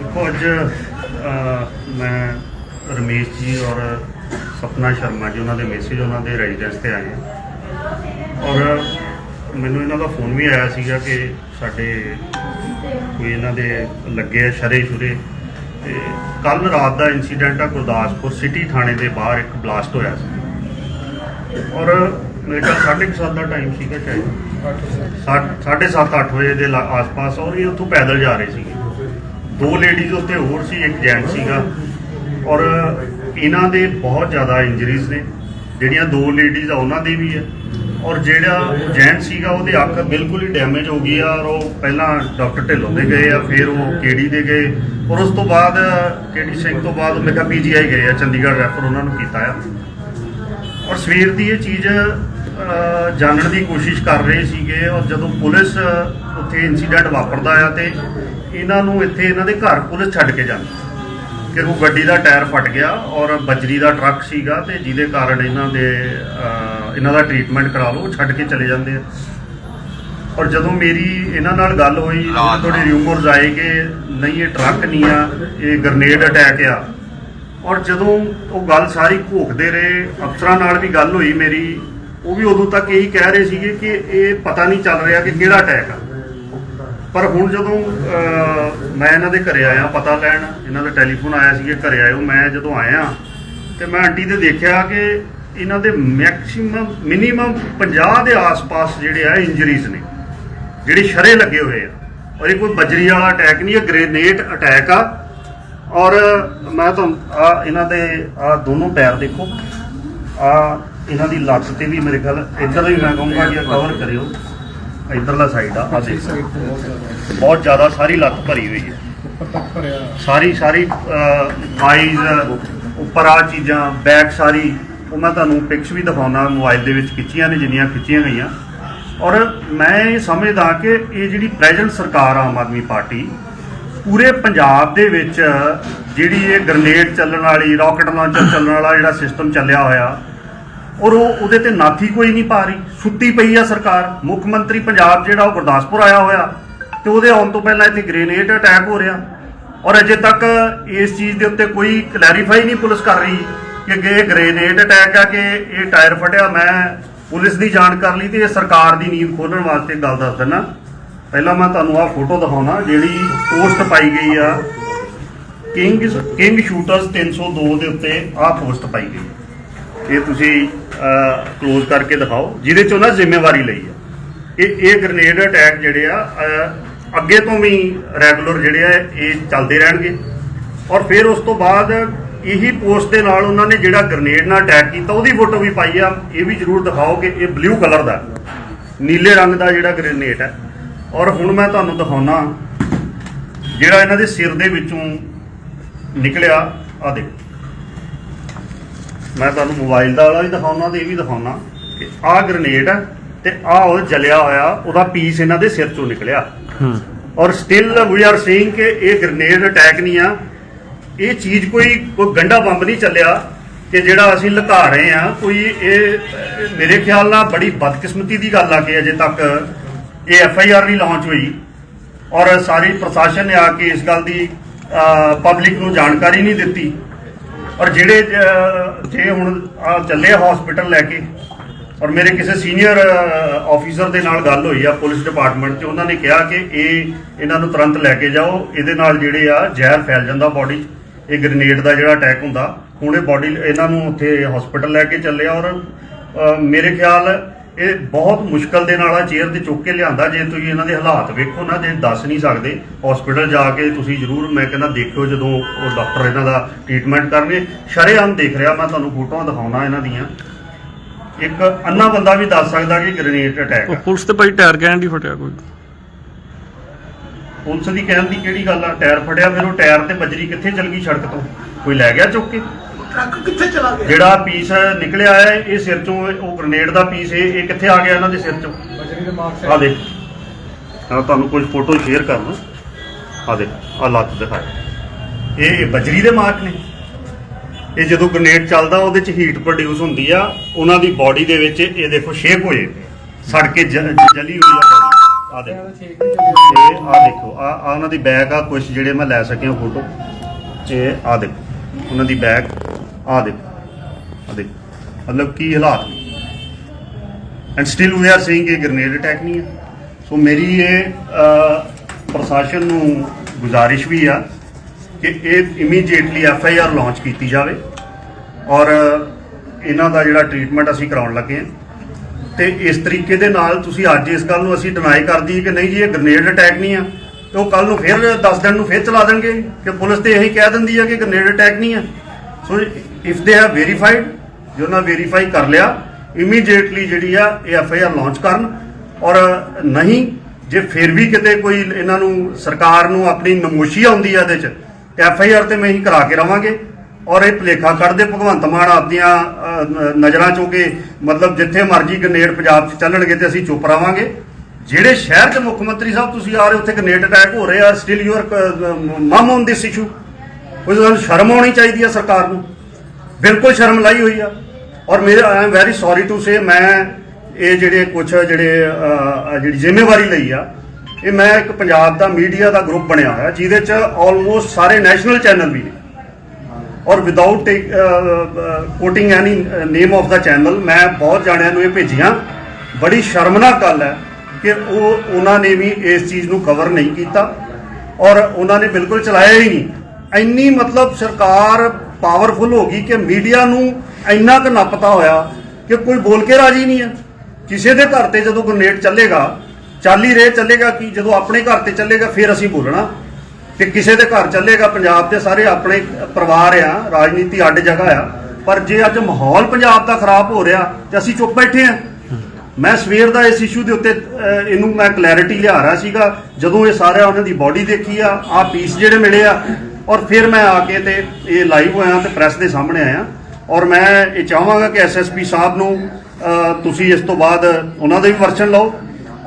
ਦੇਖੋ ਅੱਜ ਮੈਂ ਰਮੇਸ਼ ਜੀ ਔਰ ਸਪਨਾ ਸ਼ਰਮਾ ਜੀ ਉਹਨਾਂ ਦੇ ਮੈਸੇਜ ਉਹਨਾਂ ਦੇ ਰੈਜ਼ੀਡੈਂਸ ਤੇ ਆਏ। ਔਰ ਮੈਨੂੰ ਇਹਨਾਂ ਦਾ ਫੋਨ ਵੀ ਆਇਆ ਸੀਗਾ ਕਿ ਸਾਡੇ ਕੋਈ ਇਹਨਾਂ ਦੇ ਲੱਗੇ ਆ ਸ਼ਰੇ ਸ਼ੁਰੇ। ਤੇ ਕੱਲ ਰਾਤ ਦਾ ਇਨਸੀਡੈਂਟ ਆ ਗੁਰਦਾਸਪੁਰ ਸਿਟੀ ਥਾਣੇ ਦੇ ਬਾਹਰ ਇੱਕ ਬਲਾਸਟ ਹੋਇਆ ਸੀ। ਔਰ ਮੇਰੇ ਕੋਲ 7:30 ਦਾ ਟਾਈਮ ਸੀਗਾ ਸ਼ਾਇਦ। ਸੱਤ- ਸਾਢੇ 7:30 ਵਜੇ ਦੇ ਆਸ-ਪਾਸ ਔਰ ਇਹ ਉੱਥੋਂ ਪੈਦਲ ਜਾ ਰਹੇ ਸੀਗੇ। ਦੋ ਲੇਡੀਜ਼ ਉੱਥੇ ਹੋਰ ਸੀ, ਇੱਕ ਜੈਂਟ ਸੀਗਾ। ਔਰ ਇਹਨਾਂ ਦੇ ਬਹੁਤ ਜ਼ਿਆਦਾ ਇੰਜਰੀਜ਼ ਨੇ। ਜਿਹੜੀਆਂ ਦੋ ਲੇਡੀਜ਼ ਆ, ਉਹਨਾਂ ਦੇ ਵੀ ਹੈ ਔਰ ਜਿਹੜਾ ਜੈਂਟ ਸੀਗਾ, ਉਹਦੇ ਅੱਖ ਬਿਲਕੁਲ ਹੀ ਡੈਮੇਜ ਹੋ ਗਈ ਆ, ਔਰ ਉਹ ਪਹਿਲਾਂ ਡਾਕਟਰ ਢਿੱਲੋਂ ਦੇ ਗਏ ਆ, ਫਿਰ ਉਹ ਕੇਡੀ ਦੇ ਗਏ। ਔਰ ਉਸ ਤੋਂ ਬਾਅਦ ਕੇਡੀ ਸਿੰਘ ਤੋਂ ਬਾਅਦ, ਮੈਂ ਕਿਹਾ ਪੀਜੀਆਈ ਗਏ ਆ, ਚੰਡੀਗੜ੍ਹ ਰੈਫਰ ਉਹਨਾਂ ਨੂੰ ਕੀਤਾ ਆ। ਔਰ ਸਵੇਰ ਦੀ ਇਹ ਚੀਜ਼ ਜਾਣਨ ਦੀ ਕੋਸ਼ਿਸ਼ ਕਰ ਰਹੇ ਸੀਗੇ ਔਰ ਜਦੋਂ ਪੁਲਿਸ ਉੱਥੇ ਇਨਸੀਡੈਂਟ ਵਾਪਰਦਾ ਆ ਤੇ ਇਹਨਾਂ ਨੂੰ ਇੱਥੇ ਇਹਨਾਂ ਦੇ ਘਰ ਪੁਲਿਸ ਛੱਡ ਕੇ ਜਾਂਦੀ। ਕਿ ਉਹ ਗੱਡੀ ਦਾ ਟਾਇਰ ਫਟ ਗਿਆ ਔਰ ਬਜਰੀ ਦਾ ਟਰੱਕ ਸੀਗਾ ਤੇ ਜਿਹਦੇ ਕਾਰਨ ਇਹਨਾਂ ਦੇ ਇਹਨਾਂ ਦਾ ਟ੍ਰੀਟਮੈਂਟ ਕਰਾ ਲਓ ਛੱਡ ਕੇ ਚਲੇ ਜਾਂਦੇ ਆ। ਔਰ ਜਦੋਂ ਮੇਰੀ ਇਹਨਾਂ ਨਾਲ ਗੱਲ ਹੋਈ ਥੋੜੀ ਰਿਊਮਰਸ ਆਏ ਕਿ ਨਹੀਂ ਇਹ ਟਰੱਕ ਨਹੀਂ ਆ ਇਹ ਗ੍ਰਨੇਡ ਅਟੈਕ ਆ। ਔਰ ਜਦੋਂ ਉਹ ਗੱਲ ਸਾਰੀ ਘੋਖਦੇ ਰਹੇ ਅਫਸਰਾਂ ਨਾਲ ਵੀ ਗੱਲ ਹੋਈ ਮੇਰੀ ਉਹ ਵੀ ਉਦੋਂ ਤੱਕ ਇਹੀ ਕਹਿ ਰਹੇ ਸੀਗੇ ਕਿ ਇਹ ਪਤਾ ਨਹੀਂ ਚੱਲ ਰਿਹਾ ਕਿ ਕਿਹੜਾ ਅਟੈਕ ਆ। ਪਰ ਹੁਣ ਜਦੋਂ ਮੈਂ ਇਹਨਾਂ ਦੇ ਘਰੇ ਆਇਆ, ਪਤਾ ਲੈਣ, ਇਹਨਾਂ ਦਾ ਟੈਲੀਫੋਨ ਆਇਆ ਸੀ ਕਿ ਘਰੇ ਆਇਓ, ਮੈਂ ਜਦੋਂ ਆਇਆ ਤੇ ਮੈਂ ਆਂਟੀ 'ਤੇ ਦੇਖਿਆ ਕਿ ਇਹਨਾਂ ਦੇ ਮੈਕਸਿਮਮ ਮਿਨੀਮਮ 50 ਦੇ ਆਸ-ਪਾਸ ਜਿਹੜੇ ਆ ਇੰਜਰੀਜ਼ ਨੇ, ਜਿਹੜੇ ਸ਼ਰੇ ਲੱਗੇ ਹੋਏ ਆ। ਔਰ ਇਹ ਕੋਈ ਬਜਰੀ ਵਾਲਾ ਅਟੈਕ ਨਹੀਂ, ਇਹ ਗ੍ਰੇਨੇਡ ਅਟੈਕ ਆ। ਔਰ ਮੈਂ ਤੁਹਾਨੂੰ, ਆ, ਇਹਨਾਂ ਦੇ, ਆ, ਦੋਨੋਂ ਪੈਰ ਦੇਖੋ। ਆ ਇਹਨਾਂ ਦੀ ਲੱਤ ਤੇ ਵੀ ਮੇਰੇ ਖਿਆਲ ਇੱਧਰ ਵੀ ਮੈਂ ਕਹੂੰਗਾ ਕਿ ਕਵਰ ਕਰਿਓ। ਇੱਧਰਲਾ ਸਾਈਡ ਆ ਆ ਦੇਖੋ। ਬਹੁਤ ਜ਼ਿਆਦਾ। ਸਾਰੀ ਲੱਤ ਭਰੀ ਹੋਈ ਹੈ। ਸਾਰੀ ਸਾਰੀ ਆਈਜ਼ ਉੱਪਰ ਆ ਚੀਜ਼ਾਂ ਬੈਕ ਸਾਰੀ ਉਹ ਮੈਂ ਤੁਹਾਨੂੰ ਪਿਕਸ ਵੀ ਦਿਖਾਉਣਾ ਮੋਬਾਈਲ ਦੇ ਵਿੱਚ ਖਿੱਚੀਆਂ ਨੇ ਜਿੰਨੀਆਂ ਖਿੱਚੀਆਂ ਗਈਆਂ। ਔਰ ਮੈਂ ਇਹ ਸਮਝਦਾ ਕਿ ਇਹ ਜਿਹੜੀ ਪ੍ਰੈਜ਼ੈਂਟ ਸਰਕਾਰ ਆ ਆਮ ਆਦਮੀ ਪਾਰਟੀ ਪੂਰੇ ਪੰਜਾਬ ਦੇ ਵਿੱਚ ਜਿਹੜੀ ਇਹ ਗ੍ਰਨੇਡ ਚੱਲਣ ਵਾਲੀ ਰਾਕਟ ਲਾਂਚਰ ਚੱਲਣ ਵਾਲਾ ਜਿਹੜਾ ਸਿਸਟਮ ਚੱਲਿਆ ਹੋਇਆ ਔਰ ਉਹ ਉਹਦੇ ਤੇ ਨਾਥੀ ਕੋਈ ਨਹੀਂ ਪਾ ਰਹੀ। ਸੁੱਤੀ ਪਈ ਆ ਸਰਕਾਰ। ਮੁੱਖ ਮੰਤਰੀ ਪੰਜਾਬ ਜਿਹੜਾ ਉਹ ਗੁਰਦਾਸਪੁਰ ਆਇਆ ਹੋਇਆ। ਤੇ ਉਹਦੇ ਆਉਣ ਤੋਂ ਪਹਿਲਾਂ ਇੱਥੇ ਗ੍ਰੇਨੇਡ ਅਟੈਕ ਹੋ ਰਿਹਾ। ਔਰ ਅਜੇ ਤੱਕ ਇਸ ਚੀਜ਼ ਦੇ ਉੱਤੇ ਕੋਈ ਕਲੈਰੀਫਾਈ ਨਹੀਂ ਪੁਲਿਸ ਕਰ ਰਹੀ ਕਿ ਇਹ ਗ੍ਰੇਨੇਡ ਅਟੈਕ ਆ ਕਿ ਇਹ ਟਾਇਰ ਫਟਿਆ। ਮੈਂ ਪੁਲਿਸ ਦੀ ਜਾਣ ਕਰ ਲਈ ਤੇ ਇਹ ਸਰਕਾਰ ਦੀ ਨੀਂਦ ਖੋਲਣ ਵਾਸਤੇ ਗੱਲ ਦੱਸ ਦਿੰਦਾ ਪਹਿਲਾਂ ਮੈਂ ਤੁਹਾਨੂੰ ਆਹ ਫੋਟੋ ਦਿਖਾਉਣਾ, ਜਿਹੜੀ ਪੋਸਟ ਪਾਈ ਗਈ ਆ। ਕਿੰਗ ਕਿੰਗ ਸ਼ੂਟਰਸ 302 ਦੇ ਉੱਤੇ ਆਹ ਪੋਸਟ ਪਾਈ ਗਈ। ਇਹ ਤੁਸੀਂ ক্লোਜ਼ ਕਰਕੇ ਦਿਖਾਓ, ਜਿਹਦੇ ਚ ਉਹਨਾਂ ਜ਼ਿੰਮੇਵਾਰੀ ਲਈ ਆ। ਇਹ ਇਹ ਗ੍ਰਨੇਡ ਅਟੈਕ ਜਿਹੜੇ ਆ ਅੱਗੇ ਤੋਂ ਵੀ ਰੈਗੂਲਰ ਜਿਹੜੇ ਆ, ਇਹ ਚੱਲਦੇ ਰਹਿਣਗੇ। ਔਰ ਫਿਰ ਉਸ ਤੋਂ ਬਾਅਦ ਇਹੀ ਪੋਸਟ ਦੇ ਨਾਲ ਉਹਨਾਂ ਨੇ ਜਿਹੜਾ ਗ੍ਰਨੇਡ ਨਾਲ ਅਟੈਕ ਕੀਤਾ, ਉਹਦੀ ਫੋਟੋ ਵੀ ਪਾਈ ਆ। ਇਹ ਵੀ ਜ਼ਰੂਰ ਦਿਖਾਓ ਕਿ ਇਹ ਬਲੂ ਕਲਰ ਦਾ, ਨੀਲੇ ਰੰਗ ਦਾ ਜਿਹੜਾ ਗ੍ਰਨੇਡ ਹੈ ਔਰ ਹੁਣ ਮੈਂ ਤੁਹਾਨੂੰ ਦਿਖਾਉਣਾ ਜਿਹੜਾ ਇਹਨਾਂ ਦੇ ਸਿਰ ਦੇ ਵਿੱਚੋਂ ਨਿਕਲਿਆ ਆ ਦੇਖੋ। ਮੈਂ ਤੁਹਾਨੂੰ ਮੋਬਾਈਲ ਦਾ ਵਾਲਾ ਵੀ ਦਿਖਾਉਣਾ ਤੇ ਇਹ ਵੀ ਦਿਖਾਉਣਾ ਕਿ ਆਹ ਗ੍ਰਨੇਡ ਹੈ ਤੇ ਆਹ ਉਹ ਜਲਿਆ ਹੋਇਆ ਉਹਦਾ ਪੀਸ ਇਹਨਾਂ ਦੇ ਸਿਰ ਚੋਂ ਨਿਕਲਿਆ। ਔਰ ਸਟਿਲ ਵੀ ਆਰ ਸੇਇੰਗ ਕਿ ਇਹ ਗ੍ਰਨੇਡ ਅਟੈਕ ਨਹੀਂ ਆ। ਇਹ ਚੀਜ਼ ਕੋਈ ਕੋਈ ਗੰਡਾ ਬੰਬ ਨਹੀਂ ਚੱਲਿਆ ਕਿ ਜਿਹੜਾ ਅਸੀਂ ਲੁਕਾ ਰਹੇ ਆ ਕੋਈ ਇਹ ਮੇਰੇ ਖਿਆਲ ਨਾਲ ਬੜੀ ਬਦਕਿਸਮਤੀ ਦੀ ਗੱਲ ਆ ਕਿ ਅਜੇ ਤੱਕ ਇਹ ਐਫ ਆਈ ਆਰ ਨਹੀਂ ਲਾਂਚ ਹੋਈ। ਔਰ ਸਾਰੀ ਪ੍ਰਸ਼ਾਸਨ ਨੇ ਆ ਕੇ ਇਸ ਗੱਲ ਦੀ ਪਬਲਿਕ ਨੂੰ ਜਾਣਕਾਰੀ ਨਹੀਂ ਦਿੱਤੀ। ਔਰ ਜਿਹੜੇ ਜੇ ਹੁਣ, ਆ, ਚੱਲੇ ਹਸਪੀਟਲ ਲੈ ਕੇ, ਔਰ ਮੇਰੇ ਕਿਸੇ ਸੀਨੀਅਰ ਆਫੀਸਰ ਦੇ ਨਾਲ ਗੱਲ ਹੋਈ ਆ ਪੁਲਿਸ ਡਿਪਾਰਟਮੈਂਟ 'ਚ, ਉਹਨਾਂ ਨੇ ਕਿਹਾ ਕਿ ਇਹ, ਇਹਨਾਂ ਨੂੰ ਤੁਰੰਤ ਲੈ ਕੇ ਜਾਓ। ਇਹਦੇ ਨਾਲ ਜਿਹੜੇ ਆ, ਜ਼ਹਿਰ ਫੈਲ ਜਾਂਦਾ ਬਾਡੀ 'ਚ। ਇਹ ਗ੍ਰਨੇਡ ਦਾ ਜਿਹੜਾ ਅਟੈਕ ਹੁੰਦਾ, ਹੁਣ ਇਹ ਬਾਡੀ ਇਹਨਾਂ ਨੂੰ ਉੱਥੇ ਹਸਪੀਟਲ ਲੈ ਕੇ ਚੱਲੇ ਔਰ ਮੇਰੇ ਖਿਆਲ ਇਹ ਬਹੁਤ ਮੁਸ਼ਕਲ ਦੇ ਨਾਲ ਆ ਚੇਅਰ ਤੇ ਚੁੱਕ ਕੇ ਲਿਆਂਦਾ ਜੇ ਤੁਸੀਂ ਇਹਨਾਂ ਦੇ ਹਾਲਾਤ ਵੇਖੋ ਨਾ ਜੇ ਦੱਸ ਨਹੀਂ ਸਕਦੇ ਹਸਪੀਟਲ ਜਾ ਕੇ ਤੁਸੀਂ ਜ਼ਰੂਰ ਮੈਂ ਕਹਿੰਦਾ ਦੇਖਿਓ ਜਦੋਂ ਉਹ ਡਾਕਟਰ ਇਹਨਾਂ ਦਾ ਟ੍ਰੀਟਮੈਂਟ ਕਰਨਗੇ ਸ਼ਰੇਆਮ ਦੇਖ ਰਿਹਾ ਮੈਂ ਤੁਹਾਨੂੰ ਫੋਟੋਆਂ ਦਿਖਾਉਣਾ ਇਹਨਾਂ ਦੀਆਂ। ਇੱਕ ਅੰਨਾ ਬੰਦਾ ਵੀ ਦੱਸ ਸਕਦਾ ਕਿ ਗ੍ਰੇਨੇਡ ਅਟੈਕ ਉਹ ਪੁਲਿਸ ਤੇ ਭਾਈ ਟਾਇਰ ਕਹਿਣ ਦੀ ਫਟਿਆ ਕੋਈ। ਪੁਲਿਸ ਦੀ ਕਹਿਣ ਦੀ ਕਿਹੜੀ ਗੱਲ ਆ? ਟਾਇਰ ਫੜਿਆ ਫਿਰ ਉਹ ਟਾਇਰ ਤੇ ਬਜਰੀ ਕਿੱਥੇ ਚਲ ਗਈ ਸੜਕ ਤੋਂ? ਕੋਈ ਲੈ ਗਿਆ ਚੁੱਕ ਕੇ? ਟਰੱਕ ਕਿੱਥੇ ਚਲਾ ਗਿਆ? ਜਿਹੜਾ ਪੀਸ ਨਿਕਲਿਆ ਹੈ ਇਹ ਸਿਰ ਚੋਂ ਉਹ ਗ੍ਰੇਨੇਡ ਦਾ ਪੀਸ ਇਹ ਇਹ ਕਿੱਥੇ ਆ ਗਿਆ ਇਹਨਾਂ ਦੇ ਸਿਰ ਚੋਂ? ਬਜਰੀ ਦੇ ਮਾਰਕਸ ਆ ਦੇਖ। ਤੁਹਾਨੂੰ ਕੁਝ ਫੋਟੋ ਸ਼ੇਅਰ ਕਰਨਾ। ਆ ਦੇਖ ਆ ਲੱਤ ਦਿਖਾਇਆ ਇਹ ਬਜਰੀ ਦੇ ਮਾਰਕ ਨੇ। ਇਹ ਜਦੋਂ ਗ੍ਰੇਨੇਡ ਚੱਲਦਾ ਉਹਦੇ ਚ ਹੀਟ ਪ੍ਰੋਡਿਊਸ ਹੁੰਦੀ ਆ। ਉਹਨਾਂ ਦੀ ਬਾਡੀ ਦੇ ਵਿੱਚ ਇਹ ਦੇਖੋ ਸ਼ੇਕ ਹੋ ਜਾਂਦੀ ਸੜ ਕੇ ਜਲੀ ਹੋਈ ਆ body। ਆ ਦੇਖੋ। ਇਹ ਆ। ਦੇਖੋ ਆ ਆ ਉਹਨਾਂ ਦੀ ਬੈਗ ਆ ਕੁਝ ਜਿਹੜੇ ਮੈਂ ਲੈ ਸਕਿਆ ਫੋਟੋ ਇਹ ਆ ਦੇਖੋ। ਉਹਨਾਂ ਦੀ ਬੈਗ ਆ ਦੇਖੋ ਆ ਦੇਖੋ। ਮਤਲਬ ਕੀ ਹਾਲਾਤ ਨੇ। And still we are saying ਇਹ ਗ੍ਰੇਨੇਡ ਅਟੈਕ ਨਹੀਂ ਹੈ। ਸੋ ਮੇਰੀ ਇਹ ਪ੍ਰਸ਼ਾਸਨ ਨੂੰ ਗੁਜ਼ਾਰਿਸ਼ ਵੀ ਆ ਕਿ ਇਹ immediately F I R launch ਕੀਤੀ ਜਾਵੇ। ਔਰ ਇਹਨਾਂ ਦਾ ਜਿਹੜਾ ਟ੍ਰੀਟਮੈਂਟ ਅਸੀਂ ਕਰਾਉਣ ਲੱਗੇ ਹਾਂ। ਤੇ ਇਸ ਤਰੀਕੇ ਦੇ ਨਾਲ ਤੁਸੀਂ ਅੱਜ ਇਸ ਗੱਲ ਨੂੰ ਅਸੀਂ ਡਿਨਾਈ ਕਰ ਦਈਏ ਕਿ ਨਹੀਂ ਜੀ, ਇਹ ਗ੍ਰੇਨੇਡ ਅਟੈਕ ਨਹੀਂ ਆ। ਤੇ ਉਹ ਕੱਲ ਨੂੰ ਫਿਰ 10 ਦਿਨ ਨੂੰ ਫਿਰ ਚਲਾ ਦੇਣਗੇ। ਕਿ ਪੁਲਿਸ ਤੇ ਇਹੀ ਕਹਿ ਦਿੰਦੀ ਆ ਕਿ ਗ੍ਰੇਨੇਡ ਅਟੈਕ ਨਹੀਂ ਆ। So if they have verified ਜੇ ਉਹਨਾਂ ਵੈਰੀਫਾਈ ਕਰ ਲਿਆ ਇਮੀਡੀਏਟਲੀ ਜਿਹੜੀ ਆ, ਇਹ ਐਫ ਆਈ ਆਰ ਲਾਂਚ ਕਰਨ। ਔਰ ਨਹੀਂ, ਜੇ ਫਿਰ ਵੀ ਕਿਤੇ ਕੋਈ ਇਹਨਾਂ ਨੂੰ, ਸਰਕਾਰ ਨੂੰ ਆਪਣੀ ਨਮੋਸ਼ੀ ਆਉਂਦੀ ਆ ਇਹਦੇ ਚ, ਤੇ ਐਫ ਆਈ ਆਰ ਤੇ ਮੈਂ ਹੀ ਕਰਾ ਕੇ ਰਵਾਂਗੇ। ਔਰ ਇਹ ਭੁਲੇਖਾ ਕੱਢਦੇ, ਭਗਵੰਤ ਮਾਨ ਆਪਦੀਆਂ ਨਜ਼ਰਾਂ ਚੋਂ ਕਿ ਮਤਲਬ ਜਿੱਥੇ ਮਰਜ਼ੀ ਗਨੇਡ ਪੰਜਾਬ 'ਚ ਚੱਲਣਗੇ ਤੇ ਅਸੀਂ ਚੁੱਪ ਰਵਾਂਗੇ। ਜਿਹੜੇ ਸ਼ਹਿਰ 'ਚ ਮੁੱਖ ਮੰਤਰੀ ਸਾਹਿਬ ਤੁਸੀਂ ਆ ਰਹੇ ਉੱਥੇ ਗਨੇਡ ਅਟੈਕ ਹੋ ਰਹੇ ਆ still you are mum on this issue ਕੋਈ ਤੁਹਾਨੂੰ ਸ਼ਰਮ ਆਉਣੀ ਚਾਹੀਦੀ ਹੈ ਸਰਕਾਰ ਨੂੰ? ਬਿਲਕੁਲ ਸ਼ਰਮ ਲਾਈ ਹੋਈ ਆ। ਔਰ ਮੇਰੇ I am very sorry to say ਮੈਂ ਇਹ ਜਿਹੜੇ ਕੁਝ ਜਿਹੜੇ ਜਿਹੜੀ ਜ਼ਿੰਮੇਵਾਰੀ ਲਈ ਆ, ਇਹ ਮੈਂ ਇੱਕ ਪੰਜਾਬ ਦਾ ਮੀਡੀਆ ਦਾ ਗਰੁੱਪ ਬਣਿਆ ਹੋਇਆ, ਜਿਹਦੇ 'ਚ ਆਲਮੋਸਟ ਸਾਰੇ ਨੈਸ਼ਨਲ ਚੈਨਲ ਵੀ ਨੇ। ਔਰ without quoting any name of the channel ਮੈਂ ਬਹੁਤ ਜਾਣਿਆਂ ਨੂੰ ਇਹ ਭੇਜੀਆਂ। ਬੜੀ ਸ਼ਰਮਨਾਕ ਗੱਲ ਹੈ ਕਿ ਉਹ, ਉਹਨਾਂ ਨੇ ਵੀ ਇਸ ਚੀਜ਼ ਨੂੰ ਕਵਰ ਨਹੀਂ ਕੀਤਾ। ਔਰ ਉਹਨਾਂ ਨੇ ਬਿਲਕੁਲ ਚਲਾਇਆ ਹੀ ਨਹੀਂ। ਇੰਨੀ ਮਤਲਬ ਸਰਕਾਰ ਪਾਵਰਫੁਲ ਹੋ ਗਈ ਕਿ ਮੀਡੀਆ ਨੂੰ ਇੰਨਾ ਕੁ ਨਪਤਾ ਹੋਇਆ ਕਿ ਕੋਈ ਬੋਲ ਕੇ ਰਾਜੀ ਨਹੀਂ ਹੈ। ਕਿਸੇ ਦੇ ਘਰ ਤੇ ਜਦੋਂ ਗ੍ਰਨੇਡ ਚੱਲੇਗਾ, ਚੱਲ ਹੀ ਰਹੇ ਚੱਲੇਗਾ ਕਿ ਜਦੋਂ ਆਪਣੇ ਘਰ ਤੇ ਚੱਲੇਗਾ, ਫਿਰ ਅਸੀਂ ਬੋਲਣਾ। ਕਿ ਕਿਸੇ ਦੇ ਘਰ ਚੱਲੇਗਾ, ਪੰਜਾਬ ਦੇ ਸਾਰੇ ਆਪਣੇ ਪਰਿਵਾਰ ਆ, ਰਾਜਨੀਤੀ ਅੱਡ ਜਗ੍ਹਾ ਆ। ਪਰ ਜੇ ਅੱਜ ਮਾਹੌਲ ਪੰਜਾਬ ਦਾ ਖਰਾਬ ਹੋ ਰਿਹਾ ਤੇ ਅਸੀਂ ਚੁੱਪ ਬੈਠੇ ਆ। ਮੈਂ ਸਵੇਰ ਦਾ ਇਸ ਇਸ਼ੂ ਦੇ ਉੱਤੇ ਇਹਨੂੰ ਮੈਂ ਕਲੈਰਿਟੀ ਲਿਆ ਰਿਹਾ ਸੀਗਾ। ਜਦੋਂ ਇਹ ਸਾਰਾ ਉਹਨਾਂ ਦੀ ਬਾਡੀ ਦੇਖੀ ਆ ਆ ਪੀਸ ਜਿਹੜੇ ਮਿਲੇ ਆ ਔਰ ਫਿਰ ਮੈਂ ਆ ਕੇ ਤੇ ਇਹ ਲਾਈਵ ਹੋਇਆ ਤੇ ਪ੍ਰੈਸ ਦੇ ਸਾਹਮਣੇ ਆਇਆ। ਔਰ ਮੈਂ ਇਹ ਚਾਹਾਂਗਾ ਕਿ ਐਸਐਸਪੀ ਸਾਹਿਬ ਨੂੰ ਤੁਸੀਂ ਇਸ ਤੋਂ ਬਾਅਦ ਉਹਨਾਂ ਦਾ ਵੀ ਵਰਸ਼ਨ ਲਓ।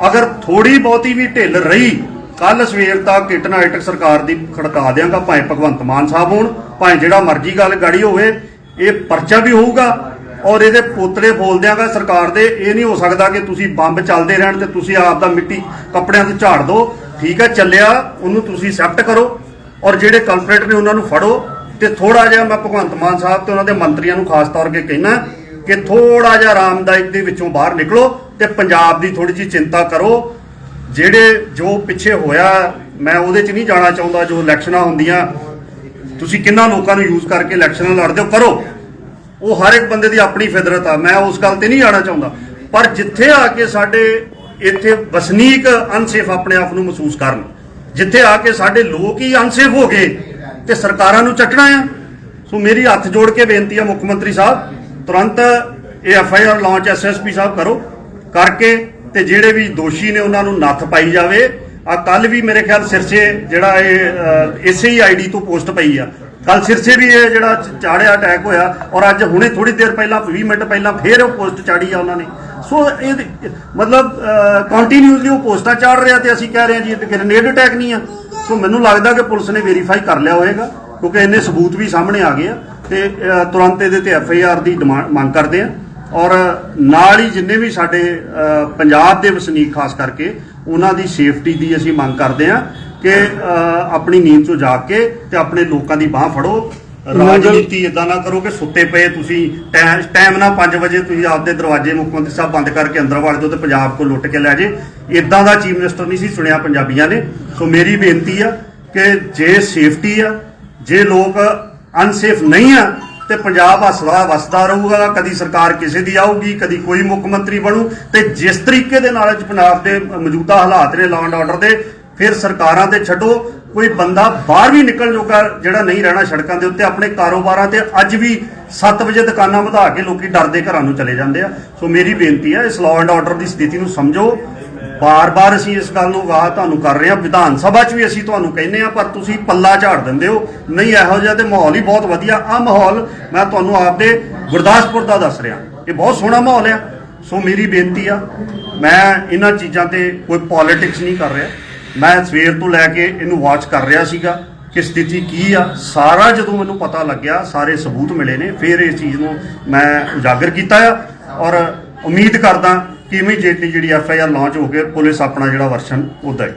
ਅਗਰ ਥੋੜੀ ਬਹੁਤੀ ਵੀ ਢਿੱਲ ਰਹੀ ਕੱਲ ਸਵੇਰ ਤੱਕ ਕਿਟਨਾਈਟਕ ਸਰਕਾਰ ਦੀ ਖੜਕਾ ਦਿਆਂਗਾ, ਭਾਵੇਂ ਭਗਵੰਤ ਮਾਨ ਸਾਹਿਬ ਹੋਣ, ਭਾਵੇਂ ਜਿਹੜਾ ਮਰਜ਼ੀ ਗੱਲ ਗਾੜੀ ਹੋਵੇ, ਇਹ ਪਰਚਾ ਵੀ ਹੋਊਗਾ। ਔਰ ਇਹਦੇ ਪੋਤਲੇ ਫੋਲ ਦਿਆਂਗਾ ਸਰਕਾਰ ਦੇ, ਇਹ ਨਹੀਂ ਹੋ ਸਕਦਾ ਕਿ ਤੁਸੀਂ ਬੰਬ ਚੱਲਦੇ ਰਹਿਣ ਤੇ ਤੁਸੀਂ ਆਪ ਦਾ ਮਿੱਟੀ ਕੱਪੜਿਆਂ ਤੇ ਝਾੜ ਦਿਓ। ਠੀਕ ਹੈ, ਚੱਲਿਆ, ਉਹਨੂੰ ਤੁਸੀਂ ਐਕਸੈਪਟ ਕਰੋ। ਔਰ ਜਿਹੜੇ ਕਲਪਰੇਟ ਨੇ ਉਹਨਾਂ ਨੂੰ ਫੜੋ ਤੇ ਥੋੜਾ ਜਿਹਾ ਮੈਂ ਭਗਵੰਤ ਮਾਨ ਸਾਹਿਬ ਤੇ ਉਹਨਾਂ ਦੇ ਮੰਤਰੀਆਂ ਨੂੰ ਖਾਸ ਤੌਰ 'ਤੇ ਕਹਿਣਾ ਕਿ ਥੋੜਾ ਜਿਹਾ ਆਰਾਮਦਾਇਕ ਦੇ ਵਿੱਚੋਂ ਬਾਹਰ ਨਿਕਲੋ ਤੇ ਪੰਜਾਬ ਦੀ ਥੋੜੀ ਜਿਹੀ ਚਿੰਤਾ ਕਰੋ। ਜਿਹੜੇ ਜੋ ਪਿੱਛੇ ਹੋਇਆ, ਮੈਂ ਉਹਦੇ 'ਚ ਨਹੀਂ ਜਾਣਾ ਚਾਹੁੰਦਾ ਜੋ ਇਲੈਕਸ਼ਨਾਂ ਹੁੰਦੀਆਂ। ਤੁਸੀਂ ਕਿੰਨਾ ਲੋਕਾਂ ਨੂੰ ਯੂਜ਼ ਕਰਕੇ ਇਲੈਕਸ਼ਨਾਂ ਲੜਦੇ ਹੋ? ਕਰੋ। ਉਹ ਹਰ ਇੱਕ ਬੰਦੇ ਦੀ ਆਪਣੀ ਫਿਦਰਤ ਆ। ਮੈਂ ਉਸ ਗੱਲ ਤੇ ਨਹੀਂ ਜਾਣਾ ਚਾਹੁੰਦਾ। ਪਰ ਜਿੱਥੇ ਆ ਕੇ ਸਾਡੇ ਇੱਥੇ ਵਸਨੀਕ ਅਨਸੇਫ ਆਪਣੇ ਆਪ ਨੂੰ ਮਹਿਸੂਸ ਕਰਨ ਜਿੱਥੇ ਆ ਕੇ ਸਾਡੇ ਲੋਕ ਹੀ ਅਨਸੇਫ ਹੋ ਗਏ ਤੇ ਸਰਕਾਰਾਂ ਨੂੰ ਚੱਟਣਾ ਆ। ਸੋ ਮੇਰੀ ਹੱਥ ਜੋੜ ਕੇ ਬੇਨਤੀ ਆ ਮੁੱਖ ਮੰਤਰੀ ਸਾਹਿਬ, ਤੁਰੰਤ ਇਹ F I R launch SSP ਸਾਹਿਬ ਕਰੋ, ਕਰਕੇ ਤੇ ਜਿਹੜੇ ਵੀ ਦੋਸ਼ੀ ਨੇ ਉਹਨਾਂ ਨੂੰ ਨੱਥ ਪਾਈ ਜਾਵੇ। ਆ ਕੱਲ ਵੀ ਮੇਰੇ ਖਿਆਲ ਸਿਰਸੇ ਜਿਹੜਾ ਇਹ ਇਸੇ ਹੀ ਆਈਡੀ ਤੋਂ ਪੋਸਟ ਪਈ ਆ। ਕੱਲ ਸਿਰਸੇ ਵੀ ਇਹ ਜਿਹੜਾ ਚਾੜਿਆ ਅਟੈਕ ਹੋਇਆ ਔਰ ਅੱਜ ਹੁਣੇ ਥੋੜੀ ਦੇਰ ਪਹਿਲਾਂ 20 ਮਿੰਟ ਪਹਿਲਾਂ ਫੇਰ ਉਹ ਪੋਸਟ ਚਾੜੀ ਆ ਉਹਨਾਂ ਨੇ। ਸੋ ਇਹ ਮਤਲਬ ਕੰਟੀਨਿਊਸਲੀ ਉਹ ਪੋਸਟਾਂ ਚਾੜ ਰਿਹਾ ਤੇ ਅਸੀਂ ਕਹਿ ਰਹੇ ਹਾਂ ਜੀ ਇਹ ਗ੍ਰੇਨੇਡ ਅਟੈਕ ਨਹੀਂ ਆ। ਸੋ ਮੈਨੂੰ ਲੱਗਦਾ ਕਿ ਪੁਲਿਸ ਨੇ ਵੈਰੀਫਾਈ ਕਰ ਲਿਆ ਹੋਵੇਗਾ ਕਿਉਂਕਿ ਇੰਨੇ ਸਬੂਤ ਵੀ ਸਾਹਮਣੇ ਆ ਗਏ ਆ ਤੇ ਤੁਰੰਤ ਇਹਦੇ ਤੇ ਐਫ ਆਈ ਆਰ ਦੀ ਡਿਮਾਂਡ ਮੰਗ ਕਰਦੇ ਆ। ਔਰ ਨਾਲ ਹੀ ਜਿੰਨੇ ਵੀ ਸਾਡੇ ਪੰਜਾਬ ਦੇ ਵਸਨੀਕ ਖਾਸ ਕਰਕੇ, ਉਹਨਾਂ ਦੀ ਸੇਫਟੀ ਦੀ ਅਸੀਂ ਮੰਗ ਕਰਦੇ ਆ ਕਿ ਆਪਣੀ ਨੀਂਦ ਤੋਂ ਜਾਗ ਕੇ ਤੇ ਆਪਣੇ ਲੋਕਾਂ ਦੀ ਬਾਹ ਫੜੋ ਰਾਜਨੀਤੀ ਇਦਾਂ ਨਾ ਕਰੋ ਕਿ ਸੁੱਤੇ ਪਏ ਤੁਸੀਂ, ਟਾਈਮ ਨਾਲ 5 ਵਜੇ ਤੁਸੀਂ ਆਪਦੇ ਦਰਵਾਜ਼ੇ ਮੁੱਖ ਮੰਤਰੀ ਸਾਹਿਬ ਬੰਦ ਕਰਕੇ ਅੰਦਰ ਵੜ ਜਾਓ ਤੇ ਪੰਜਾਬ ਕੋ ਲੁੱਟ ਕੇ ਲੈ ਜੇ। ਇਦਾਂ ਦਾ ਚੀਫ ਮਿਨਿਸਟਰ ਨਹੀਂ ਸੀ ਸੁਣਿਆ ਪੰਜਾਬੀਆਂ ਨੇ। ਸੋ ਮੇਰੀ ਬੇਨਤੀ ਆ ਕਿ ਜੇ ਸੇਫਟੀ ਆ, ਜੇ ਲੋਕ ਅਨਸੇਫ ਨਹੀਂ ਆ, ਤੇ ਪੰਜਾਬ ਹਸਦਾ ਵਸਦਾ ਰਹੂਗਾ, ਕਦੀ ਸਰਕਾਰ ਕਿਸੇ ਦੀ ਆਊਗੀ, ਕਦੀ ਕੋਈ ਮੁੱਖ ਮੰਤਰੀ ਬਣੂ, ਤੇ ਜਿਸ ਤਰੀਕੇ ਦੇ ਨਾਲ ਅੱਜ ਪੰਜਾਬ ਦੇ ਮੌਜੂਦਾ ਹਾਲਾਤ ਨੇ ਲਾਅ ਐਂਡ ਆਰਡਰ ਦੇ, ਫਿਰ ਸਰਕਾਰਾਂ ਤੇ ਛੱਡੋ ਕੋਈ ਬੰਦਾ ਬਾਹਰ ਵੀ ਨਿਕਲ ਜੋਗਾ ਜਿਹੜਾ ਨਹੀਂ ਰਹਿਣਾ ਸੜਕਾਂ ਦੇ ਉੱਤੇ, ਆਪਣੇ ਕਾਰੋਬਾਰਾਂ ਤੇ ਅੱਜ ਵੀ 7 ਵਜੇ ਦੁਕਾਨਾਂ ਵਧਾ ਕੇ ਲੋਕੀ ਡਰਦੇ ਘਰਾਂ ਨੂੰ ਚਲੇ ਜਾਂਦੇ ਆ। ਸੋ ਮੇਰੀ ਬੇਨਤੀ ਹੈ, ਇਸ ਲਾਅ ਐਂਡ ਆਰਡਰ ਦੀ ਸਥਿਤੀ ਨੂੰ ਸਮਝੋ। ਬਾਰ-ਬਾਰ ਅਸੀਂ ਇਸ ਗੱਲ ਨੂੰ ਆਗਾਹ ਤੁਹਾਨੂੰ ਕਰ ਰਹੇ ਹਾਂ। ਵਿਧਾਨ ਸਭਾ 'ਚ ਵੀ ਅਸੀਂ ਤੁਹਾਨੂੰ ਕਹਿੰਦੇ ਆ ਪਰ ਤੁਸੀਂ ਪੱਲਾ ਝਾੜ ਦਿੰਦੇ ਹੋ। ਨਹੀਂ, ਇਹੋ ਜਿਹਾ ਤੇ ਮਾਹੌਲ ਹੀ ਬਹੁਤ ਵਧੀਆ। ਆ ਮਾਹੌਲ ਮੈਂ ਤੁਹਾਨੂੰ ਆਪਦੇ ਗੁਰਦਾਸਪੁਰ ਦਾ ਦੱਸ ਰਿਹਾ। ਇਹ ਬਹੁਤ ਸੋਹਣਾ ਮਾਹੌਲ ਆ। ਸੋ ਮੇਰੀ ਬੇਨਤੀ ਆ, ਮੈਂ ਇਹਨਾਂ ਚੀਜ਼ਾਂ ਤੇ ਕੋਈ ਪੋਲਿਟਿਕਸ ਨਹੀਂ ਕਰ ਰਿਹਾ। ਮੈਂ ਸਵੇਰ ਤੋਂ ਲੈ ਕੇ ਇਹਨੂੰ ਵਾਚ ਕਰ ਰਿਹਾ ਸੀਗਾ ਕਿ ਸਥਿਤੀ ਕੀ ਆ। ਸਾਰਾ ਜਦੋਂ ਮੈਨੂੰ ਪਤਾ ਲੱਗਿਆ, ਸਾਰੇ ਸਬੂਤ ਮਿਲੇ ਨੇ, ਫਿਰ ਇਸ ਚੀਜ਼ ਨੂੰ ਮੈਂ ਉਜਾਗਰ ਕੀਤਾ ਆ। ਔਰ ਉਮੀਦ ਕਰਦਾ ਕਿ ਇਮੀਡੀਏਟਲੀ ਜਿਹੜੀ ਐਫ ਆਈ ਆਰ ਲਾਂਚ ਹੋ ਕੇ ਪੁਲਿਸ ਆਪਣਾ ਜਿਹੜਾ ਵਰਸ਼ਨ ਉਹਦਾ ਹੈ।